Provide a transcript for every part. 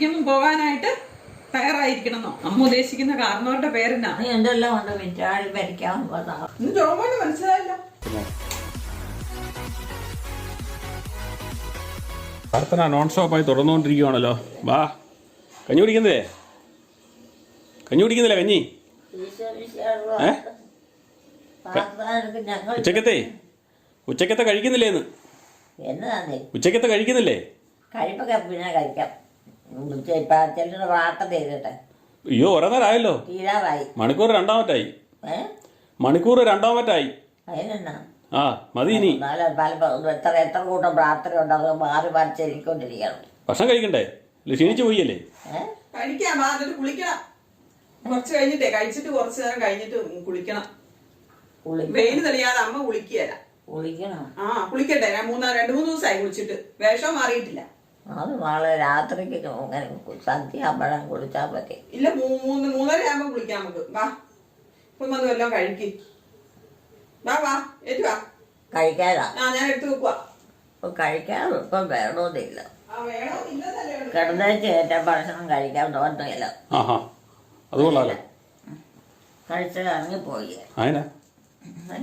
വിളിക്കുമ്പോൾ പോകാനായിട്ട് തയ്യാറായിരിക്കണമെന്നോ? അമ്മ ഉദ്ദേശിക്കുന്ന കാരണവരുടെ പേരെന്നാ? നീ എന്തെല്ലാം ഉണ്ട് ഭരിക്കാൻ മനസ്സിലായില്ല. പ്രാർത്ഥന നോൺ സ്റ്റോപ്പായി തുറന്നുകൊണ്ടിരിക്കുകയാണല്ലോ വാ കഞ്ഞി കുടിക്കുന്നതേ? കഞ്ഞി കുടിക്കുന്നില്ല കഞ്ഞി? ഏ? ഉച്ചക്കത്തെ? ഉച്ചക്കത്തെ കഴിക്കുന്നില്ലേന്ന് ഉച്ചക്കത്തെ കഴിക്കുന്നില്ലേ? കഴിപ്പൊക്കെ പിന്നെ കഴിക്കാം. അയ്യോ ഒരേ നേരം ആയല്ലോ തീരാറായി. മണിക്കൂർ രണ്ടാമറ്റായി. മണിക്കൂർ രണ്ടാമറ്റായി. ആ മതി ഇനി. എത്ര എത്ര കൂട്ടം പ്രാർത്ഥന ഉണ്ടാകും അത് മാറി മറിച്ചിരിക്കൊണ്ടിരിക്കണം ഭക്ഷണം കഴിക്കണ്ടേ? ക്ഷീണിച്ചു പോയല്ലേ? കഴിക്കാം എന്നിട്ട് കുളിക്കണം. കുറച്ച് കഴിഞ്ഞിട്ടേ കഴിച്ചിട്ട് കുറച്ച് നേരം കഴിഞ്ഞിട്ട് കുളിക്കണം. കുളി വെയിൽ തെളിയാതെ അമ്മ കുളിക്കുകയല്ല. കുളിക്കണം? ആ കുളിക്കട്ടെ. ഞാൻ മൂന്നാ രണ്ടു മൂന്ന് ദിവസമായി കുളിച്ചിട്ട്. വേഷം മാറിയിട്ടില്ല. അത് നാളെ രാത്രിക്ക് അങ്ങനെ സന്ധ്യ ആകുമ്പോഴാണ് കുളിച്ചാൽ മതി. ഇല്ല മൂ- മൂന്ന് മൂന്നര ആകുമ്പോ കുളിക്കാം നമുക്ക്. വാ. ഇപ്പം വന്ന് വല്ലതും കഴിക്ക്. വാ വാ. ഏറ്റു വാ. കഴിക്കാതാ ആ ഞാൻ എടുത്തു വെക്കുവാ. ഇപ്പം കഴിക്കാൻ ഇപ്പം വേണമെന്നില്ല ആ വേണോ? ഇല്ലെന്നല്ലേ ഉള്ളൂ. കിടന്നേച്ച് ഏറ്റവും ഭക്ഷണം കഴിക്കാൻ തോന്നുന്നില്ല ആഹാ. അത് കൊള്ളാലോ കഴിച്ച് ഇറങ്ങിപ്പോയി. അതിനാ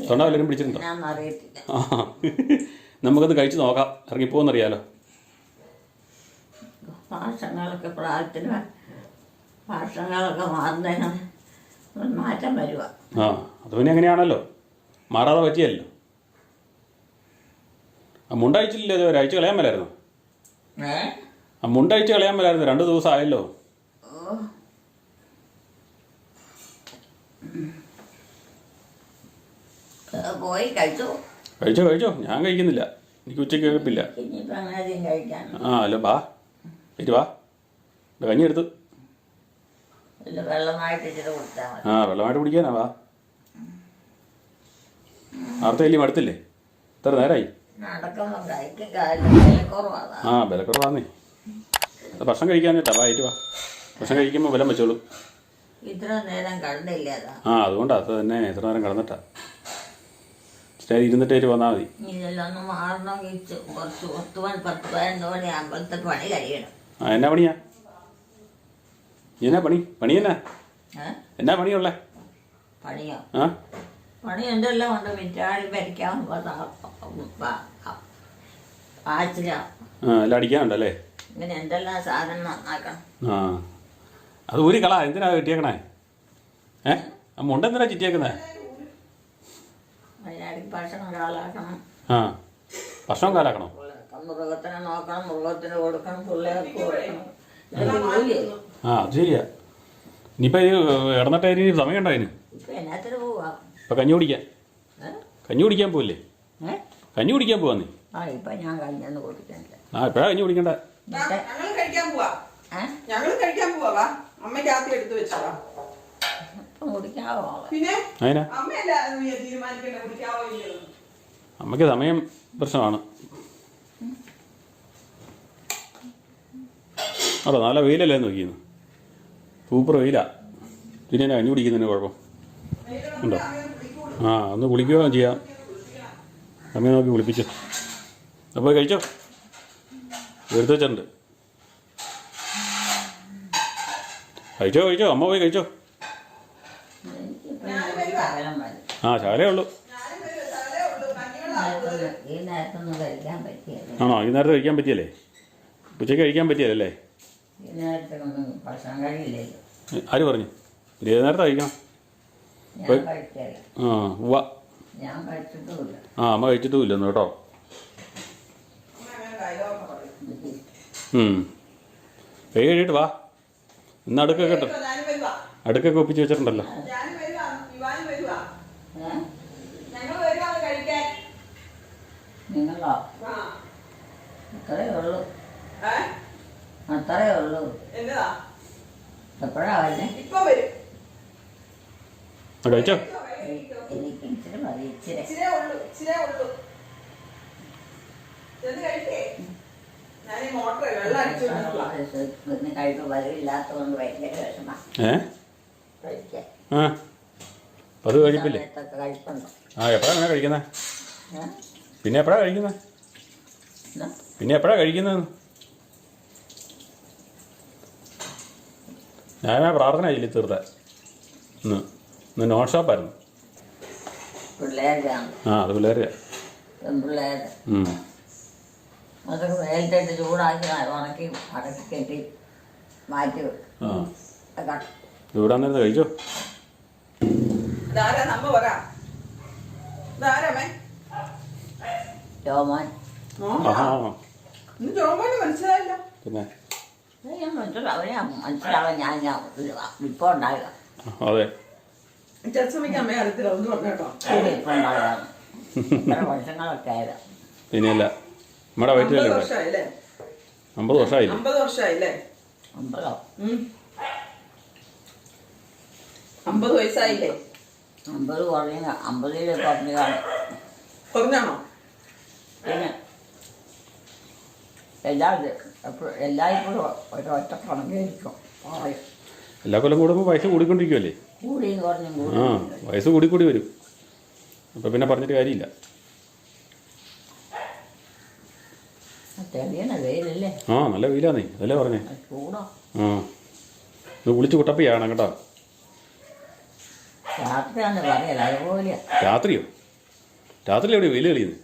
തൊണ്ട വല്ലവരും പിടിച്ചിട്ടുണ്ടോ? ഞാൻ അറിയത്തില്ല നമുക്കത് കഴിച്ച് നോക്കാം. ഇറങ്ങിപ്പോന്നറിയാലോ ഭാഷങ്ങളൊക്കെ പ്രായത്തിന് ഭാഷങ്ങളൊക്കെ മാറുന്നതിന് മാറ്റം വരുക ആ അത് പിന്നെ അങ്ങനെയാണല്ലോ മാറാതെ പറ്റിയല്ലോ. ആ മുണ്ടയച്ചില്ലേ ഇതുവരെ? ഒരാഴ്ച കളയാൻ മേലായിരുന്നു? ആ മുണ്ടയച്ചു കളയാൻ മേലായിരുന്നു. രണ്ട് ദിവസം ആയല്ലോ പോയി കഴിച്ചു? കഴിച്ചോ കഴിച്ചോ. ഞാൻ കഴിക്കുന്നില്ല. എനിക്ക് ഉച്ചയ്ക്ക് കഴിപ്പില്ല. ആ അല്ലോ വാ ഏറ്റ് വാ. ആ വെള്ളമായിട്ട് കുടിക്കാനാ വാ. ആർത്തല്ലേ അടുത്തില്ലേ ഇത്ര നേരമായി ആ വിലക്കുറവാന്നേ. അത് ഭക്ഷണം കഴിക്കാനായിട്ടാ വാ ആയിട്ട് വാ. ഭക്ഷണം കഴിക്കുമ്പോൾ വിലം വെച്ചോളൂ. ഇത്ര നേരം കണ്ടില്ല ആ അതുകൊണ്ടാ അത് തന്നെ ഇത്ര നേരം കിടന്നിട്ടാ. ഏറ്റ് വന്നാൽ മതി. ഇതെല്ലാം ഒന്ന് മാറണമെങ്കിൽ കുറച്ച് പത്ത് പത്ത് പതിനൊന്ന് മണി അമ്പലത്തെ പണി കഴിയണം. ആ എന്നാ പണിയാ? എന്നാ പണി? പണി എന്നാ? എന്നാ പണിയുള്ള? പണിയോ? ആ? പണി എന്തെല്ലാം ഉണ്ട്? മിറ്റാടി ഭരിക്കാൻ ആച്ചില ആ എല്ലാം അടിക്കാനുണ്ടല്ലേ? ഇങ്ങനെ എന്തെല്ലാം സാധനം നന്നാക്കണം? ആ. അത് ഒരു കള എന്തിനാ കിട്ടിയേക്കണേ ഏ? ആ മുണ്ട എന്തിനാ ചിറ്റിയേക്കുന്നേ? ഭക്ഷണം കാലാക്കണം. ആ. ഭക്ഷണം കാലാക്കണോ? മൃഗത്തിനെ നോക്കണം മൃഗത്തിന് കൊടുക്കണം പിള്ളേർക്ക് കൊടുക്കണം. ഇതൊക്കെ ജോലിയല്ലേ ആ അത് ശരിയാ. ഇനിയിപ്പോൾ സമയമുണ്ടോ അതിന്? ഇപ്പം എന്നാത്തിന് പോവാ? ഇപ്പം കഞ്ഞി കുടിക്കാൻ? ഏ? കഞ്ഞി കുടിക്കാൻ പോവില്ലേ? ഏ? കഞ്ഞി കുടിക്കാൻ പോവാന്നേ? ആ ഇപ്പം ഞാൻ കഴിഞ്ഞൊന്ന് കൊടുക്കണില്ല. ആ ഇപ്പോഴാ കഞ്ഞി കുടിക്കണ്ട. വാ, കഴിക്കാൻ പോവാ. ഏ? കഴിക്കാൻ പോവാ വാ. അമ്മയ്ക്ക് ആദ്യം എടുത്തു വെച്ചോളാ ഇപ്പം കുടിക്കാവോ മോളെ? പിന്നെ? അതിനാ? അമ്മയല്ല തീരുമാനിക്കേണ്ട കുടിക്കാവോ ഇല്ലയോ അമ്മയ്ക്ക് സമയം പ്രശ്നമാണ്. അവിടെ നല്ല വെയിലല്ലേ നോക്കിയിരുന്നു? സൂപ്പർ വെയിലാ. പിന്നെ അഞ്ഞു കഞ്ഞി കുടിക്കുന്നതിന് കുഴപ്പം? ഉണ്ടോ? ആ ഒന്ന് കുളിക്കുകയോ ചെയ്യാം. അമ്മയെ നോക്കി കുളിപ്പിച്ചു. അപ്പോൾ കഴിച്ചോ? വെറുതെ വെച്ചിട്ടുണ്ട്. കഴിച്ചോ കഴിച്ചോ? അമ്മ പോയി കഴിച്ചോ? ആ ശാലേ ഉള്ളൂ. ആണോ? ഈ നേരത്തെ കഴിക്കാൻ പറ്റിയല്ലേ? ഉച്ചയ്ക്ക് കഴിക്കാൻ പറ്റിയല്ലേ? ഭക്ഷണം കഴിയില്ലല്ലോ ആര് പറഞ്ഞു? ഏത് നേരത്തെ കഴിക്കണം? ഞാൻ കഴിക്കില്ല. ആ ഉവ്വ. ഞാൻ കഴിച്ചിട്ടുമില്ല. ആ അമ്മ കഴിച്ചിട്ടും ഇല്ലെന്ന് കേട്ടോ. കൈ കഴിയിട്ട് വാ. ഇന്ന് അടുക്കൊക്കെ വരുവാ അടുക്കൊക്കെ ഒപ്പിച്ച് വെച്ചിട്ടുണ്ടല്ലോ. നിങ്ങളോ? അത്രേ ഉള്ളൂ. അത്രേ ഉള്ളൂ. എന്നതാ? എപ്പോഴാ വരുന്നേ? ഇപ്പൊ വരും. കഴിച്ചോ എനിക്ക് ഇച്ചിരി മതി ഇച്ചിരി. ഇച്ചിരേ ഉള്ളൂ ഇച്ചിരേ ഉള്ളൂ. ചെന്ന് കഴിക്കേ. ഞാൻ ഈ വെള്ളം അടിച്ചു പിന്നെ കഴിപ്പ് വരവില്ലാത്തതുകൊണ്ട് ഭയങ്കര വിഷമ. ഏ? കഴിക്കാൻ. ആ. അപ്പം അത് കഴിപ്പില്ലേ? സമയത്തൊക്കെ കഴിപ്പുണ്ടോ. ആ എപ്പോഴാണ് അങ്ങനെ കഴിക്കുന്നത് ഏ? പിന്നെ എപ്പോഴാണ് കഴിക്കുന്നത്? പിന്നെ എപ്പോഴാണ് കഴിക്കുന്നത് ഞാൻ ആ പ്രാർത്ഥന ഇല്ല തീർത്ത. ഇന്ന്. ഇന്ന് നോൺ ഷോപ്പായിരുന്നു ആ അത് പിള്ളേരെ. അതൊക്കെ ചൂടാക്കി ഉണക്കി അടക്കി കെട്ടി മാറ്റി കഴിച്ചോ? ജോമോന് മനസ്സിലായില്ല. പിന്നെ? ഇപ്പോൾ ഉണ്ടാകുക അതെ പിന്നെയല്ല നമ്മുടെ വയറ്റിലല്ലേ അമ്പത് വർഷമായില്ലേ? അമ്പത് വർഷമായില്ലേ? അമ്പതോ. അമ്പത്? വയസ്സായില്ലേ? അമ്പത് കുറഞ്ഞ അമ്പതിൽ കുറഞ്ഞതാണ്. കുറഞ്ഞാണോ? പിന്നെ എല്ലാ എപ്പോഴും എല്ലായ്പ്പോഴും ഒരൊറ്റ കണക്കായിരിക്കും പറയും. എല്ലാ കൊല്ലം കൂടുമ്പോൾ കൂടിക്കൊണ്ടിരിക്കുമല്ലേ കൂടിയും കുറഞ്ഞും ആ കൂടി വയസ്സ് കൂടിക്കൂടി വരും. അപ്പോൾ പിന്നെ പറഞ്ഞിട്ട് കാര്യമില്ല. ആ നല്ല വെയിലാന്നേ. അതല്ലേ പറഞ്ഞേ? ആ ഇത് വിളിച്ച് കുട്ടപ്പിയാണ് കേട്ടോ. രാത്രിയോ? രാത്രി എവിടെ വെയിൽ കളിയുന്നത്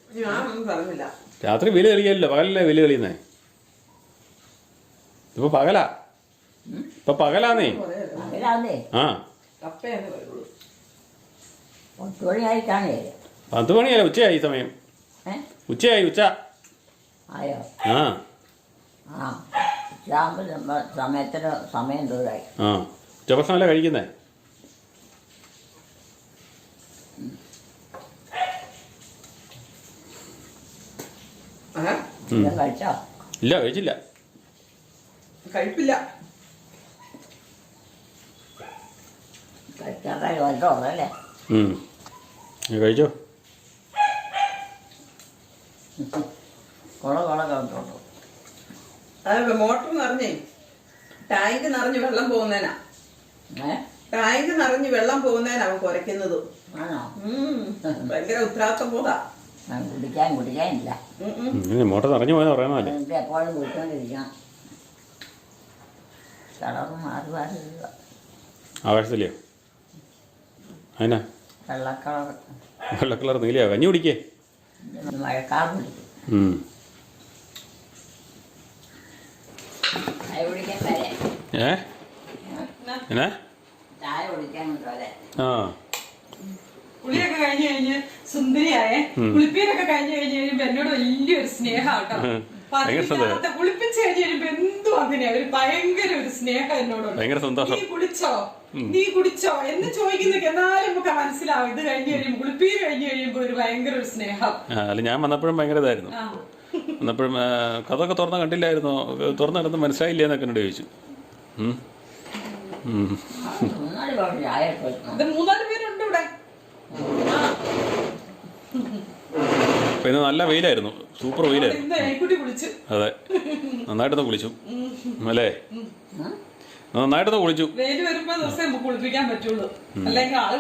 രാത്രി വെയിൽ കളിയല്ലോ പകലല്ലേ വെയിൽ കളിയുന്നേ ഇപ്പൊ പകലാ. ഇപ്പൊ പകലാന്നേ. ആ. പത്ത് മണിയല്ല? ഉച്ചയായി ഈ സമയം. ഉച്ചയായി ഉച്ച. ആ. സമയത്തിന് സമയം ദൂരായി. ആ. കഴിക്കുന്നേ? ഇല്ല കഴിച്ചില്ല. കഴിപ്പില്ല. കഴിച്ചോ? കുള കുള കേട്ടോളൂ അത് മോട്ടർ നിറഞ്ഞേ ടാങ്ക് നിറഞ്ഞ് വെള്ളം പോകുന്നേനാ. ടാങ്ക് നിറഞ്ഞ് വെള്ളം പോകുന്നേനാ അവൻ കുരയ്ക്കുന്നത് ഭയങ്കര ഉത്തരവാദിത്തം പോകാ ഞാൻ കുടിക്കാൻ കുടിക്കാനില്ല മോട്ടർ നിറഞ്ഞു പോയെന്ന് പറയണല്ലേ എനിക്ക് എപ്പോഴും കുടിച്ചോണ്ടിരിക്കണം. കളറ് മാറി മാറി. ആകാശത്തിലെയോ അതിനാ? വെള്ളക്കളർ. വെള്ള കളർ നീലയോ? കഞ്ഞി കുടിക്കേ? മഴക്കാറ് പിടിക്കും. ഉം. ചായ കുടിക്കാൻ വരെ? ഏ? എന്നാ? ചായ കുടിക്കാൻ വരെ. ആ. കുളിയൊക്കെ കഴിഞ്ഞ് കഴിഞ്ഞ് സുന്ദരിയായേ. കുളിപ്പീരൊക്കെ കഴിഞ്ഞ് കഴിഞ്ഞ് കഴിയുമ്പോ എന്നോട് വലിയൊരു സ്നേഹാട്ടോ ഉം. ഭയങ്കര പതിവില്ലാത്ത കുളിപ്പിച്ച് കഴിഞ്ഞ് കഴിയുമ്പോ എന്തും അങ്ങനെയാ ഒരു ഭയങ്കര ഒരു സ്നേഹം എന്നോടുണ്ട്. ഭയങ്കര സന്തോഷം. നീ കുളിച്ചോ നീ കുടിച്ചോ? എന്ന് ചോദിക്കുന്നൊക്കെ എന്നാലും നമുക്ക് മനസ്സിലാവും. ഇത് കഴിഞ്ഞ് കഴിയുമ്പോ കുളിപ്പീര് കഴിഞ്ഞ് കഴിയുമ്പോ ഒരു ഭയങ്കര ഒരു സ്നേഹം. അല്ല ഞാൻ വന്നപ്പോഴും ഭയങ്കര ഇതായിരുന്നു. വന്നപ്പോഴും കഥൊക്കെ കഥയൊക്കെ തുറന്ന കണ്ടില്ലായിരുന്നോ. തുറന്നു കിടന്ന് മനസ്സിലായില്ലേ എന്നൊക്കെ എന്നോട് ചോദിച്ചു. മൂന്നാൽ പേരുണ്ട് ഇവിടെ. അപ്പൊ ഇന്ന് നല്ല വെയിലായിരുന്നു. സൂപ്പർ വെയിലായിരുന്നു. അതെ. നന്നായിട്ടൊന്ന് കുളിച്ചു. അല്ലേ? നന്നായിട്ടൊന്ന് കുളിച്ചു. വരുമ്പോ ദിവസം കുളിപ്പിക്കാൻ പറ്റുള്ളൂ. അല്ലെങ്കിൽ ആൾ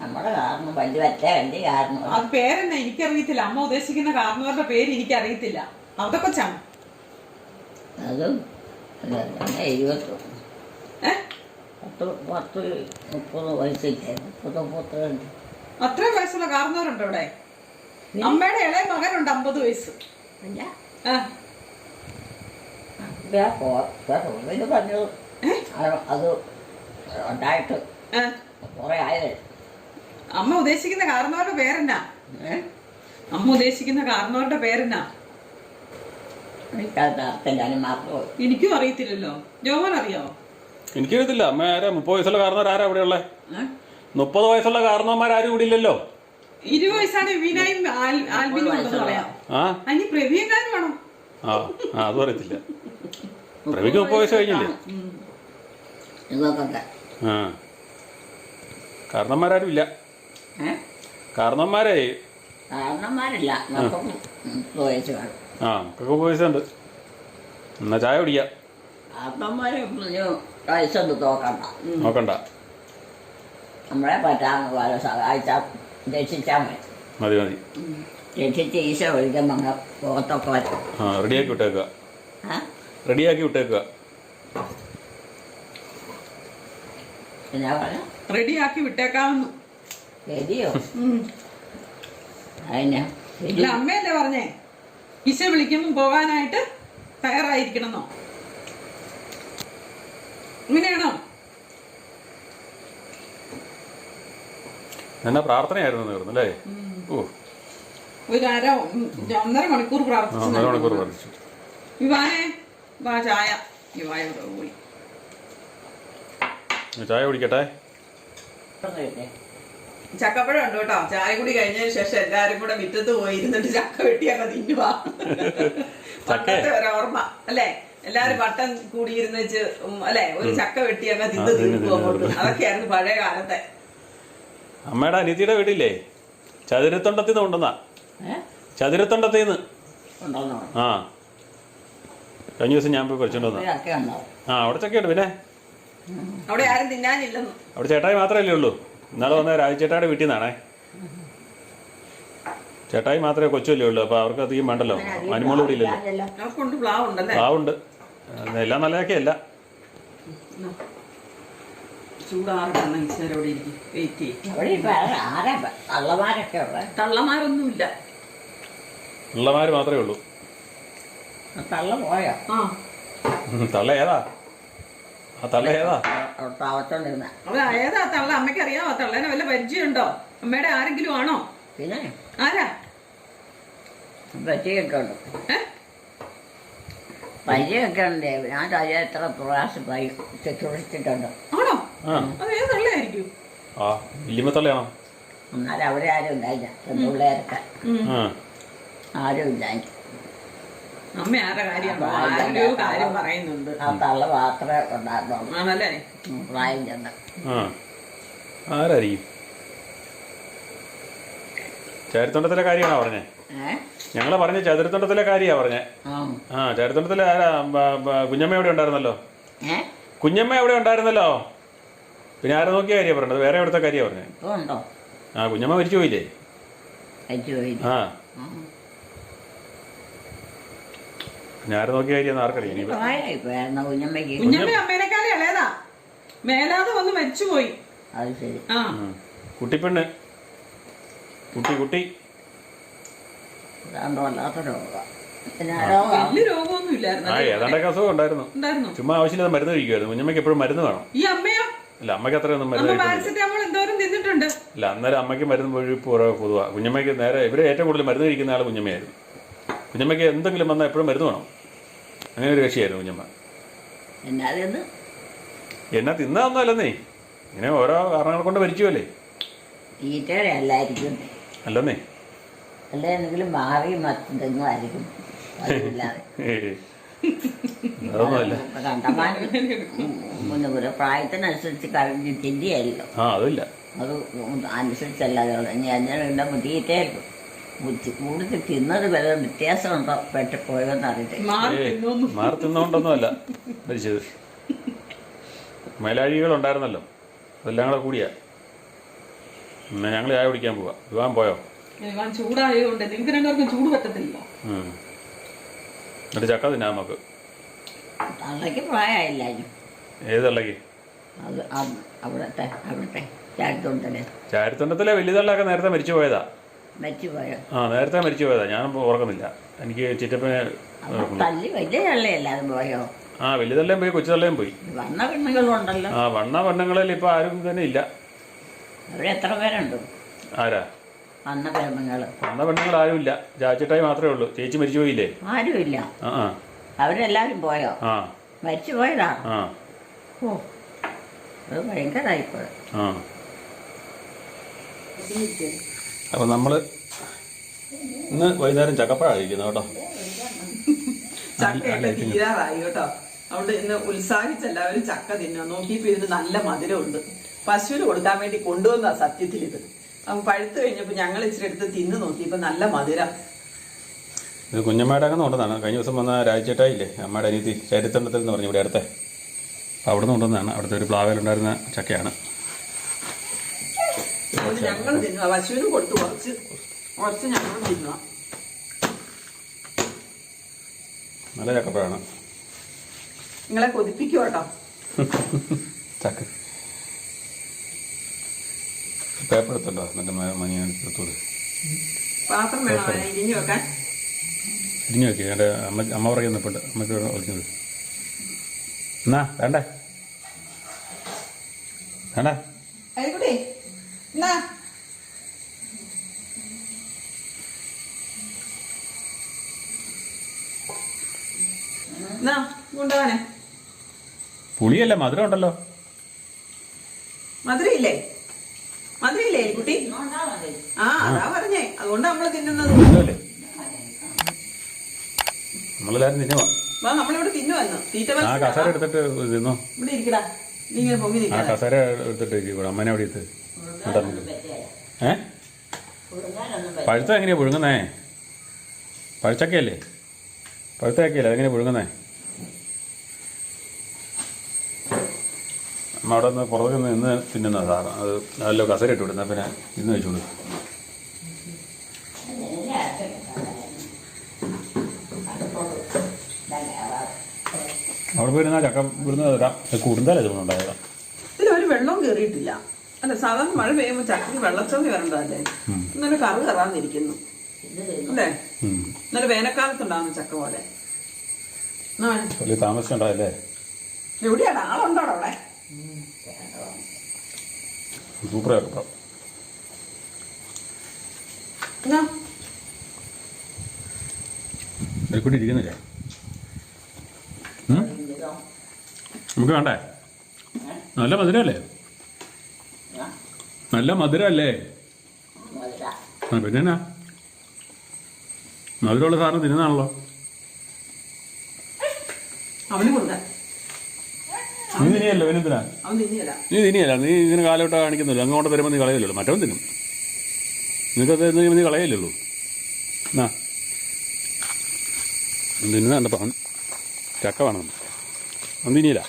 നമ്മുടെ കാരണം വലിയ വറ്റ വലിയ കാരണം. അത് പേരെന്നെ എനിക്കറിയത്തില്ല. അമ്മ ഉദ്ദേശിക്കുന്ന കാരണവരുടെ പേര് എനിക്കറിയത്തില്ല. അതൊക്കെ ചാണ് അതും പിന്നെ ഇരുപത്തി ഏ? പത്ത് പത്ത് മുപ്പത് വയസ്സില്ലേ? മുപ്പത് മുപ്പത്തിരണ്ട്. അത്രയും വയസ്സുള്ള കാരണവരുണ്ടോ ഇവിടെ അമ്മയുടെ ഇളയ മകനുണ്ട് അമ്പത് വയസ്സ്. അല്ല. ആ. ഇതാ പോ- ഇതാ തോന്നിയത് പറഞ്ഞത് അത് ഉണ്ടായിട്ട്. കുറെ ആയത്. അമ്മ ഉദ്ദേശിക്കുന്ന കാരണവരുടെ പേരെന്നാ? അമ്മ ഉദ്ദേശിക്കുന്ന കാരണവരുടെ പേരെന്നാ? മാത്രം എനിക്കും അറിയത്തില്ലല്ലോ. ജോമോൻ അറിയാവോ എനിക്കറിയത്തില്ല. അമ്മ ആരാ? മുപ്പത് വയസ്സുള്ള കാരണവർ ആരാ ഇവിടെ ഉള്ളത്? മുപ്പത് വയസ്സുള്ള കാരണവന്മാർ ആരും ഇവിടെ ഇല്ലല്ലോ. ഇരുപത് വയസ്സാണ് വിനായും ആൽ- ആൽബിനും ഉണ്ടെന്ന് പറയാം. ആ? അനി പ്രവിയെങ്ങാനും വേണം. ആ ആ അതും അറിയത്തില്ല പ്രവിക്ക് മുപ്പത് വയസ്സ് കഴിഞ്ഞില്ലേ? ആ. കാരണന്മാരും ഇല്ല ഏ കാരണന്മാരെ കാരണന്മാരില്ല നമുക്കും മുപ്പത് വയസ്സ് കാണും ആ ഒക്കെ മുപ്പത് വയസ്സുണ്ട്. എന്നാ ചായ കുടിക്കാം. നോക്കണ്ട നോക്കണ്ട. നമ്മളെ പറ്റാവുന്ന പോലെ സഹായിച്ചാൽ രക്ഷിച്ചാൽ മതി. മതി മതി. രക്ഷിച്ച് ഈശോ ഒഴിക്കുമ്പോൾ അങ്ങ് പോകത്തൊക്കെ വരും. ആ റെഡിയാക്കി വിട്ടേക്കുക? റെഡിയാക്കി വിട്ടേക്കുക. എന്നാ പറയാ? റെഡിയാക്കി വിട്ടേക്കാമെന്ന്. ശരിയോ. അതിനാ ഇല്ല അമ്മയല്ലേ പറഞ്ഞേ? ഈശ വിളിക്കുമ്പോൾ പോകാനായിട്ട് തയ്യാറായിരിക്കണമെന്നോ? ഇങ്ങനെയാണോ? എന്നാ പ്രാർത്ഥനയായിരുന്നു തീർന്നു അല്ലേ? ഓ. ഒരു അര ഒന്നര മണിക്കൂർ പ്രാർത്ഥിച്ചു. ഒന്നര മണിക്കൂർ പ്രാർത്ഥിച്ചു. വിവാനെ വാ ചായ. വിവായ പോയി. ചായ കുടിക്കട്ടെ? ചക്കപ്പഴം ഉണ്ട് കേട്ടോ. ചായ കൂടി കഴിഞ്ഞതിന് ശേഷം എല്ലാരും കൂടെ മുറ്റത്ത് പോയി ഇരുന്നിട്ട് ചക്ക വെട്ടിയാ തിന്നുവാ പണ്ടത്തെ ഒരോർമ്മ ഓർമ്മ അല്ലേ? എല്ലാരും വട്ടം കൂടിയിരുന്ന് വെച്ച് അല്ലെ? ഒരു ചക്ക വെട്ടി അങ്ങ് തിന്ന് തിന്നു അങ്ങോട്ട് അതൊക്കെയായിരുന്നു പഴയ കാലത്തെ. അമ്മയുടെ അനിയത്തിയുടെ വീട്ടില്ലേ? ചതുരത്തൊണ്ടത്തിൽ നിന്ന് കൊണ്ടുവന്നാ? ചതുരത്തൊണ്ടത്തിൽ നിന്ന്. ആ. കഴിഞ്ഞ ദിവസം ഞാൻ പോയി പറിച്ചോണ്ട് വന്നാ ആ അവിടെ ചക്കയുണ്ട് പിന്നെ. അവിടെ ആരും തിന്നാനില്ലെന്ന്. അവിടെ ചേട്ടായി മാത്രമല്ലേ ഉള്ളൂ. ഇന്നലെ വന്ന രാജചേട്ടായുടെ വീട്ടിൽ നിന്നാണേ. ചേട്ടായി മാത്രമേ കൊച്ചുമല്ലേ ഉള്ളൂ. അപ്പൊ അവർക്ക് അധികം വേണ്ടല്ലോ. ഇവിടെ ഇല്ലല്ലോ ഞാനല്ലോ. എല്ലാം നല്ലതൊക്കെയല്ല. ചൂടാറണം ഈശ്വര അവിടെ ഇരിക്കും. വെയിറ്റ് ചെയ്യും. ആരാ? തള്ളമാരൊക്കെ ഉള്ളത് തള്ളമാരൊന്നുമില്ല. മാത്രമേ ഉള്ളൂ. തള്ള പോയോ? ആ. തള്ള ഏതാ? ആ തള്ള ഏതാ? ഏതാ തള്ള? അമ്മയ്ക്ക് അറിയാമോ തള്ളേനെ വല്ല പരിചയമുണ്ടോ? അമ്മയുടെ ആരെങ്കിലും ആണോ? പിന്നെ? ആരാ? പരിചയമൊക്കെ ഉണ്ട്. ഏ? പരിചയമൊക്കെ ഉണ്ട് ഞാൻ രാജ എത്ര പ്രാവശ്യം പരി ആണോ? ആ. അത് ഏത് തള്ളയായിരിക്കും? ആ വല്യമ്മ തള്ളയാണോ? എന്നാലും അവിടെ ആരും ഉണ്ടായില്ല. പിള്ളേരൊക്കെ ആ. ആരും ഇല്ലായി അമ്മ ആരുടെ കാര്യം? ആരുടെയോ കാര്യം പറയുന്നുണ്ട്? ആ തള്ള മാത്രമേ ആണല്ലേ? പ്രായം ചെന്ന്. ആരായിരിക്കും? കാര്യമാണോ പറഞ്ഞേ? ഏ? ഞങ്ങൾ പറഞ്ഞ ചതുരത്തൊണ്ടത്തിലെ കാര്യാ പറഞ്ഞേ. ആ. ആ ചരിത്രത്തിലെ ആരാ കുഞ്ഞമ്മ എവിടെ ഉണ്ടായിരുന്നല്ലോ? ഏ? കുഞ്ഞമ്മ എവിടെ ഉണ്ടായിരുന്നല്ലോ? പിന്നെ ആരെ നോക്കിയ കാര്യ പറഞ്ഞത്? വേറെ എവിടുത്തെ കാര്യാ പറഞ്ഞേ? ആ കുഞ്ഞമ്മ മരിച്ചു പോയില്ലേ? ആ. ആരെ നോക്കിയ കാര്യം ആർക്കറിയാം? മേലാതെ വന്ന് മരിച്ചുപോയി. കുട്ടിപ്പെണ്ണ്. കുട്ടി കുട്ടി. അതാണ്ട് വല്ലാത്ത രോഗം പിന്നെ രോഗം വലിയ രോഗമൊന്നും ഇല്ലായിരുന്നു. ആ ഏതാണ്ടൊക്കെ അസുഖം ഉണ്ടായിരുന്നു. ഉണ്ടായിരുന്നു. ചുമ്മാ ആവശ്യമില്ലാതെ മരുന്ന് കഴിക്കുമായിരുന്നു കുഞ്ഞമ്മയ്ക്ക് എപ്പോഴും മരുന്ന് വേണം. ഈ അമ്മയോ? അല്ല അമ്മയ്ക്ക് അത്രയൊന്നും മരുന്ന് അമ്മ കഴിക്കുന്നില്ല. പാരസെറ്റാമോൾ എന്തോരം തിന്നിട്ടുണ്ട്. അല്ല അന്നേരം അമ്മയ്ക്ക് മരുന്ന് പൊതുവാ. കുഞ്ഞമ്മയ്ക്ക് നേരെ ഇവർ ഏറ്റവും കൂടുതൽ മരുന്ന് കഴിക്കുന്ന ആൾ കുഞ്ഞമ്മയായിരുന്നു. കുഞ്ഞമ്മയ്ക്ക് എന്തെങ്കിലും വന്നാൽ എപ്പോഴും മരുന്ന് വേണം. അങ്ങനെ ഒരു കക്ഷിയായിരുന്നു കുഞ്ഞമ്മ. എന്നാലെന്ന് എന്നാ തിന്നതൊന്നുമല്ലെന്നേ ഇങ്ങനെ ഓരോ കാരണങ്ങൾ കൊണ്ട് മരിച്ചുവല്ലേ തീറ്റയുടെ അല്ലായിരിക്കും. അല്ലെന്നേ. അല്ല എന്തെങ്കിലും മാറി മറ്റെന്തെങ്കിലും ആയിരിക്കും. അതില്ലാതെ ഏയ്. അതൊന്നുമല്ല കണ്ടമാനം പിന്നെ ഒരു പ്രായത്തിനനുസരിച്ച് കഴിഞ്ഞ് അതില്ല അത് അനുസരിച്ചല്ലാതെ ഞാൻ അങ്ങനെ ഉണ്ടാകുമ്പോൾ ബുദ്ധി കൂടുതൽ തിന്നത് വരെ വ്യത്യാസമുണ്ടോ? പെട്ട് പോയോന്ന് മാറി തിന്നുകൊണ്ടൊന്നുമല്ല മരിച്ചത്. മേലാഴികൾ ഉണ്ടായിരുന്നല്ലോ അതെല്ലാം കൂടെ കൂടിയാ. ഞങ്ങൾ ചായ കുടിക്കാൻ പോവാ. വിവാൻ പോയോ? ഇവൻ ചൂടായതുകൊണ്ട് നിങ്ങൾക്ക് രണ്ടുപേർക്കും ചൂട് പറ്റത്തില്ലല്ലോ. ചക്ക തിന്നാ നമുക്ക് പ്രായമായില്ലായിരുന്നു തള്ളക്ക് അത് അത് അവിടുത്തെ അവിടുത്തെ ചാരിത്തുണ്ടല്ലേ. ചാരിത്തൊണ്ടത്തിലെ വലിയ തള്ളൊക്കെ നേരത്തെ മരിച്ചു പോയതാ. മരിച്ചു പോയോ? ആ നേരത്തെ മരിച്ചു പോയതാ. ഞാൻ ഓർക്കുന്നില്ല. എനിക്ക് ചിറ്റപ്പനെ തല്ലി വലിയ തള്ളയല്ലാതെ പോയോ? ആ വലിയ തള്ളയും പോയി കൊച്ചു തള്ളയും പോയി. പെണ്ണുങ്ങളുണ്ടല്ലോ. ആ വണ്ണ പെണ്ണുങ്ങളിൽ ഇപ്പൊ ആരും തന്നെ ഇല്ല. പേരുണ്ട്? ആരാ? വന്ന പെണ്ണുങ്ങൾ വന്ന പെണ്ണുങ്ങൾ ആരുമില്ല. ചാച്ചിട്ടായി മാത്രമേ ഉള്ളൂ. ചേച്ചി മരിച്ചു പോയില്ലേ? ആരുമില്ല. ആ ആ. അവരെല്ലാവരും പോയോ? ആ. മരിച്ചു പോയതാ? ആ. ഓ. അത് ഭയങ്കരമായിപ്പോയി ആ. അപ്പൊ നമ്മൾ ഇന്ന് വൈകുന്നേരം ചക്കപ്പഴം കഴിക്കുന്നത് കേട്ടോ. ചക്കയൊക്കെ തീരാറായി കേട്ടോ. അതുകൊണ്ട് ഇന്ന് ഉത്സാഹിച്ച് എല്ലാവരും ചക്ക തിന്നോ നോക്കി ഇതിന് നല്ല മധുരമുണ്ട്. പശുവിന് കൊടുക്കാൻ വേണ്ടി കൊണ്ടുവന്ന സത്യത്തിൽ ഇത് പഴുത്ത് കഴിഞ്ഞപ്പോ ഞങ്ങൾ ഇച്ചിരി എടുത്ത് തിന്ന് നോക്കിയപ്പോ നല്ല മധുരം. ഇത് കുഞ്ഞമ്മയുടെ അങ്ങനെ കൊണ്ടുവന്നാണ് കഴിഞ്ഞ ദിവസം വന്ന രാജചേട്ടായില്ലേ അമ്മയുടെ അനിയത്തി ചരിത്രത്തിൽ എന്ന് പറഞ്ഞു ഇവിടെ അടുത്തെ. അപ്പോൾ അവിടെ നിന്ന് കൊണ്ടുവന്നതാണ്. അവിടുത്തെ ഒരു പ്ലാവിലുണ്ടായിരുന്ന ചക്കയാണ്. ഞങ്ങൾ തിന്നുക പശുവിന് കൊടുത്തു. കുറച്ച് കുറച്ച് ഞങ്ങൾ തിന്നുക നല്ല ചക്കപ്പഴമാണ്. നിങ്ങളെ കൊതിപ്പിക്കും കേട്ടോ? ചക്ക. പേപ്പർ എടുത്തുണ്ടോ മറ്റേ മണിയാണ് എടുത്തോളൂ പാത്രം വേണോ? ഇരിഞ്ഞു വെക്കാൻ? ഇരിഞ്ഞു എന്റെ അമ്മ അമ്മ നിൽപ്പുണ്ട് അമ്മയ്ക്ക് വിളിക്കുന്നത് എന്നാ വേണ്ടേ? വേണ്ടേ? പുളിയല്ല? മധുരം ഉണ്ടല്ലോ. മധുരയില്ലേ മധുരയില്ലേ കുട്ടി? ആ അതാ പറഞ്ഞേ. അതുകൊണ്ട് നമ്മൾ തിന്നുന്നത്. നമ്മളെല്ലാരും തിന്നുവാ. വാ നമ്മളിവിടെ തിന്നുവന്നു. തീറ്റ ആ. കസേര എടുത്തിട്ട് തിന്നോ? ഇവിടെ ഇരിക്കടാ. നീ ഇങ്ങനെ പൊങ്ങി ആ നിൽക്കാതെ കസേര എടുത്തിട്ട് ഇരിക്കും അമ്മനെ അവിടെ ഏ? പഴുത്ത എങ്ങനെയാ പുഴുങ്ങുന്നേ? പഴുച്ചക്കയല്ലേ പഴുത്തക്കയല്ലേ? അതെങ്ങനെയാ പുഴുങ്ങുന്നേ? അവിടെ നിന്ന് പുറത്തു നിന്ന് തിന്നുന്ന സാറ് അത് നല്ല കസര ഇട്ട് വിടുന്ന പിന്നെ ഇന്ന് വെച്ചോളൂ. അവിടെ പോയിരുന്ന ചക്ക വിടുന്ന തരാം തോന്നുന്നുണ്ടായതാ ഇതിൽ ഒരു വെള്ളം കയറിയിട്ടില്ല അല്ല സാധാരണ മഴ പെയ്യുമ്പോൾ ചക്കയ്ക്ക് വെള്ളച്ചോന്നി വരണ്ടതല്ലേ? ഇന്നലെ കറു കറാന്നിരിക്കുന്നു അല്ലേ? നല്ല ഇന്നലെ വേനൽക്കാലത്തുണ്ടാകുന്ന ചക്ക പോലെ. താമസിച്ചുണ്ടാവല്ലേ എവിടെയാണ്? ആളുണ്ടോ അവിടെ? ഇതിൽക്കൂടി ഇരിക്കുന്നില്ലേ നമുക്ക് വേണ്ടേ? നല്ല മധുരമല്ലേ അല്ലേ നല്ല മധുരമല്ലേ മധുര. ആ പിന്നെ മധുരമുള്ള സാധനം തിരുന്നാണല്ലോ അവന് നീ തിനിയല്ലോ അവൻ നീ തിനിയല്ല നീ ഇതിന് കാലോട്ട് കാണിക്കുന്നില്ല. അങ്ങോട്ട് തരുമ്പോൾ നീ കളയില്ലല്ലോ മറ്റവൻ തിന്നും. നിനക്കത് നീ കളയില്ലല്ലോ എന്നാ തിന്നുന്ന കണ്ടപ്പോൾ അവൻ ചക്ക വേണം അവൻ തിനിയില്ല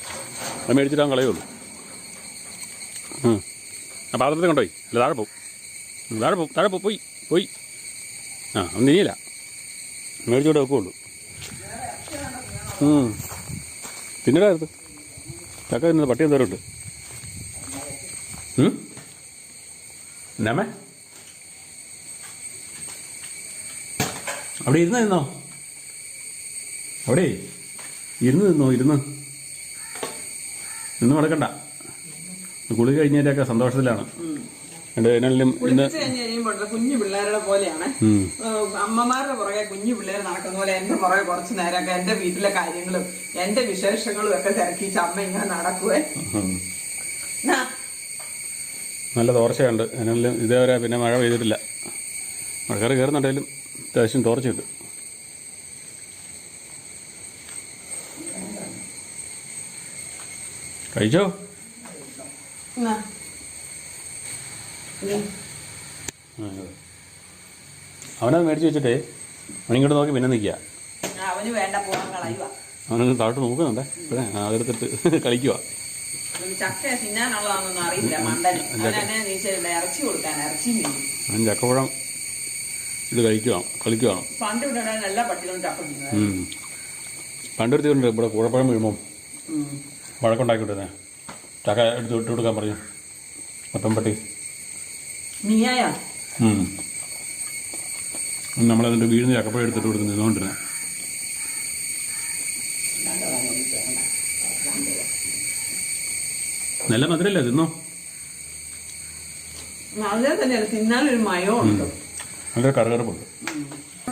അത് മേടിച്ചിട്ട് അവൻ കളയുള്ളൂ. ആ. പാത്രത്തിൽ കൊണ്ടുപോയി. അല്ല താഴെ പോവും താഴെ പോവും താഴെ പോയി പോയി. ആ അവൻ തിനിയില്ല മേടിച്ചോടെ വെക്കുള്ളൂ പിന്നീട് അടുത്ത് ചക്ക തിന്നത് പട്ടി എന്തോരം ഉണ്ട്. എന്നാമേ? അവിടെ ഇരുന്ന് നിന്നോ? അവിടെ? ഇരുന്ന് നിന്നോ? ഇരുന്ന്. നിന്ന് മടക്കണ്ട. കുളി കഴിഞ്ഞതിന്റെയൊക്കെ സന്തോഷത്തിലാണ്. എന്റെ എന്നാലും ഇന്ന് പിള്ളേരുടെ പോലെയാണ്. അമ്മമാരുടെ പുറകെ കുഞ്ഞു പിള്ളേർ നടക്കുന്ന പോലെ എന്റെ പുറകെ കുറച്ച് നേരമൊക്കെ എന്റെ വീട്ടിലെ കാര്യങ്ങളും എന്റെ വിശേഷങ്ങളും ഒക്കെ തിരക്കിച്ച് അമ്മ ഇങ്ങനെ നടക്കുവേ. നല്ല തോർച്ചയുണ്ട്. എന്നാലും ഇതേവരെ പിന്നെ മഴ പെയ്തിട്ടില്ല. മഴക്കാറ് കയറുന്നുണ്ടെങ്കിലും അത്യാവശ്യം തോർച്ചയുണ്ട്. കഴിച്ചോ? ആ. അവനത് മേടിച്ച് വെച്ചിട്ടേ അവനിങ്ങോട്ട് നോക്കി പിന്നെ നിൽക്കുക. അവന് വേണ്ട പോകാൻ കളയുക. അവനൊന്ന് താഴോട്ട് നോക്കുന്നുണ്ടേ. ഇപ്പോഴേ അതെടുത്തിട്ട് കളിക്കുക. ചക്ക തിന്നാനുള്ളതാണെന്നൊന്നും അറിയില്ല മണ്ടൻ അവൻ എന്നെ നീച്ചില്ല ഇറച്ചി കൊടുക്കാൻ ഇറച്ചി മീൻ അവൻ ചക്കപ്പഴം ഇത് കഴിക്കുക കളിക്കുകയാണ് പണ്ട് ഇവിടെ എല്ലാ പട്ടികളും ചക്ക. പണ്ടൊരുത്തിയുണ്ട് ഇവിടെ കൂടപ്പഴം വീഴുമ്പം. ഉം. ചക്ക എടുത്ത് ഇട്ട് കൊടുക്കാൻ പറഞ്ഞു. മൊത്തം പട്ടി നീയായാ. നമ്മളതിന്റെ വീടിന് ചക്കപ്പഴം എടുത്തിട്ട് കൊടുത്ത് നിന്നുകൊണ്ടിരുന്നത്. നല്ല മധുരല്ലേ തിന്നോ? നല്ല കറുകറുപ്പുണ്ട്.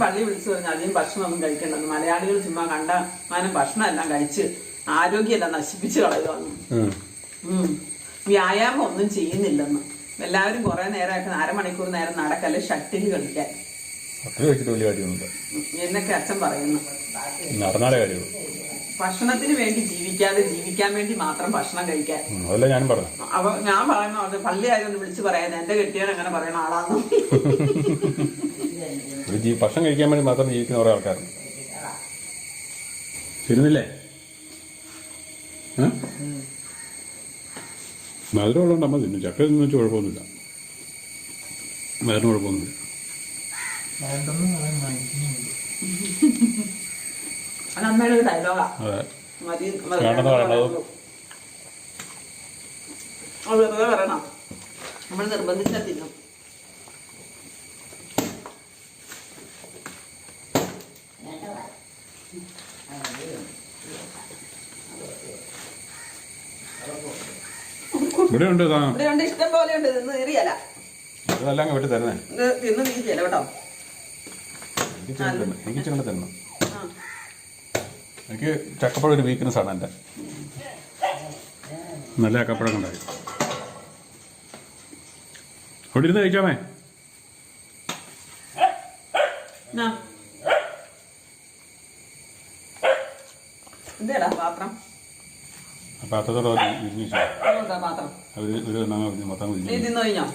പള്ളി വിളിച്ചു പറഞ്ഞു അധികം ഭക്ഷണമൊന്നും കഴിക്കണ്ടെന്ന് മലയാളികൾ ചുമ്മാ കണ്ട മാനം ഭക്ഷണം എല്ലാം കഴിച്ച് ആരോഗ്യമെല്ലാം നശിപ്പിച്ചു. ഉം. വ്യായാമം ഒന്നും ചെയ്യുന്നില്ലെന്ന്. എല്ലാവരും കുറെ നേരമൊക്കെ അരമണിക്കൂർ നേരം നടക്കല്ലേ? ഷട്ടിൽ കളിക്കാൻ. അത്ര വെച്ചിട്ട് വലിയ കാര്യമൊന്നുമില്ല എന്നൊക്കെ അച്ഛൻ പറയുന്നു. നടന്നാലേ കാര്യമുള്ളൂ. ഭക്ഷണത്തിന് വേണ്ടി ജീവിക്കാതെ ജീവിക്കാൻ വേണ്ടി മാത്രം ഭക്ഷണം കഴിക്കാൻ. അതല്ല ഞാൻ പറഞ്ഞു. അപ്പൊ ഞാൻ പറയുന്ന അത് പള്ളി ആയതൊന്ന് വിളിച്ചു പറയാൻ എന്റെ കെട്ടിയാൻ അങ്ങനെ പറയുന്ന ജീ ഭക്ഷണം കഴിക്കാൻ വേണ്ടി മാത്രം ജീവിക്കുന്ന കുറെ ആൾക്കാരുണ്ട് ശരിയല്ലേ? മധുരം ഉള്ളതുകൊണ്ട് അമ്മ തിന്നു. ചക്ക തിന്നു വെച്ച് കുഴപ്പമൊന്നുമില്ല. മധുരം കുഴപ്പമൊന്നുമില്ല. വേണ്ടെന്ന് പറയാൻ വാങ്ങിക്കുന്നുണ്ട് അത് അമ്മയുടെ ഒരു ഡയലോഗാ അതെ. മതി വേണ്ടെന്ന് പറയണത്. അത് വെറുതെ പറയണം. നമ്മൾ നിർബന്ധിച്ചാൽ തിന്നും. ഇവിടെ ഉണ്ട് താ ഇവിടെ ഉണ്ട് ഇഷ്ടം പോലെ ഉണ്ട് തിന്ന് തീറിയല്ല അതെല്ലാം അങ്ങ് വെട്ടി തരുന്നേ. തിന്ന് തീരിയല്ല കേട്ടോ. എനിക്ക് തരണം. എനിക്ക് തരണം. എനിക്ക് ചക്കപ്പഴം ഒരു വീക്ക്നെസ് ആണ് എന്റെ. നല്ല ചക്കപ്പഴം ഉണ്ടായി. അവിടെ ഇരുന്ന് കഴിക്കാമേ? പാത്രം? പാത്രത്തോടെ പാത്രം? അവർ ഒരു എണ്ണ മൊത്തം കഴിഞ്ഞോ?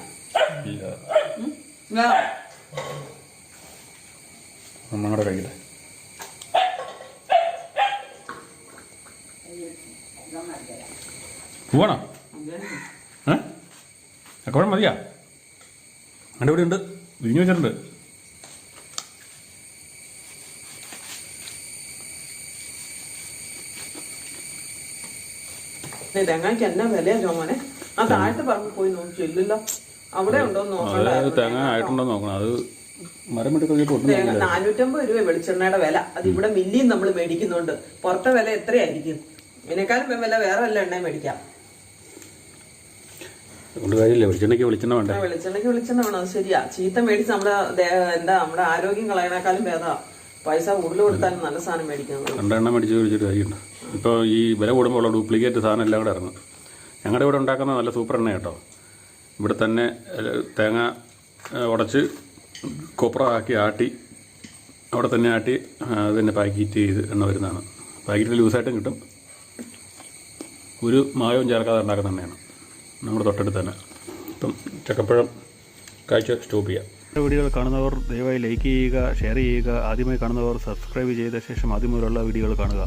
വേണോ? നമ്മളുടെ കഴിക്കട്ടെ പോവാണോ? ഏ? അക്കോഴം മതിയാ? എന്റെ ഇവിടെ ഉണ്ട്. വിരിഞ്ഞു വെച്ചിട്ടുണ്ട്. തേങ്ങയ്ക്ക് എന്നാ വിലയാ ചോമോനെ? ആ താഴത്തെ പറമ്പ് പോയി നോക്കി ഇല്ലല്ലോ. അവിടെ ഉണ്ടോ തേങ്ങ ആയിട്ടുണ്ടോ നോക്കണം. അത് നാനൂറ്റമ്പത് രൂപ വെളിച്ചെണ്ണയുടെ വില. അത് ഇവിടെ മില്ലിയും നമ്മൾ മേടിക്കുന്നുണ്ട്. പുറത്തെ വില എത്രയായിരിക്കും? ഇതിനേക്കാളും വില വേറെ വല്ല എണ്ണയും മേടിക്കാം. വെളിച്ചെണ്ണയ്ക്ക് വെളിച്ചെണ്ണ വേണ്ട? വെളിച്ചെണ്ണയ്ക്ക് വെളിച്ചെണ്ണ വേണം. അത് ശരിയാ. ചീത്ത മേടിച്ച് നമ്മുടെ എന്താ നമ്മുടെ ആരോഗ്യം കളയണേക്കാളും ഭേദമാ പൈസ കൂടുതൽ കൊടുത്താലും നല്ല സാധനം മേടിക്കുന്നത് രണ്ടെണ്ണം മേടിച്ച് മേടിച്ചിട്ട് കാര്യമുണ്ട്. ഇപ്പോൾ ഈ വില കൂടുമ്പോൾ ഉള്ള ഡ്യൂപ്ലിക്കേറ്റ് സാധനം എല്ലാം കൂടെ ഇറങ്ങും. ഞങ്ങളുടെ ഇവിടെ ഉണ്ടാക്കുന്ന നല്ല സൂപ്പർ എണ്ണ കേട്ടോ. ഇവിടെ തന്നെ തേങ്ങ ഉടച്ച് കൊപ്ര ആക്കി ആട്ടി അവിടെ തന്നെ ആട്ടി അതിനെ പാക്കറ്റ് ചെയ്ത് എണ്ണ വരുന്നതാണ്. പാക്കറ്റിൽ ലൂസായിട്ടും കിട്ടും. ഒരു മായവും ചേർക്കാതെ ഉണ്ടാക്കുന്ന എണ്ണയാണ്. നമ്മുടെ തൊട്ടടുത്ത് തന്നെ. ഇപ്പം ചക്കപ്പഴം കാഴ്ച സ്റ്റോപ്പ് ചെയ്യാം. വീഡിയോകൾ കാണുന്നവർ ദയവായി ലൈക്ക് ചെയ്യുക ഷെയർ ചെയ്യുക. ആദ്യമായി കാണുന്നവർ സബ്സ്ക്രൈബ് ചെയ്ത ശേഷം ആദ്യം മുതലുള്ള വീഡിയോകൾ കാണുക.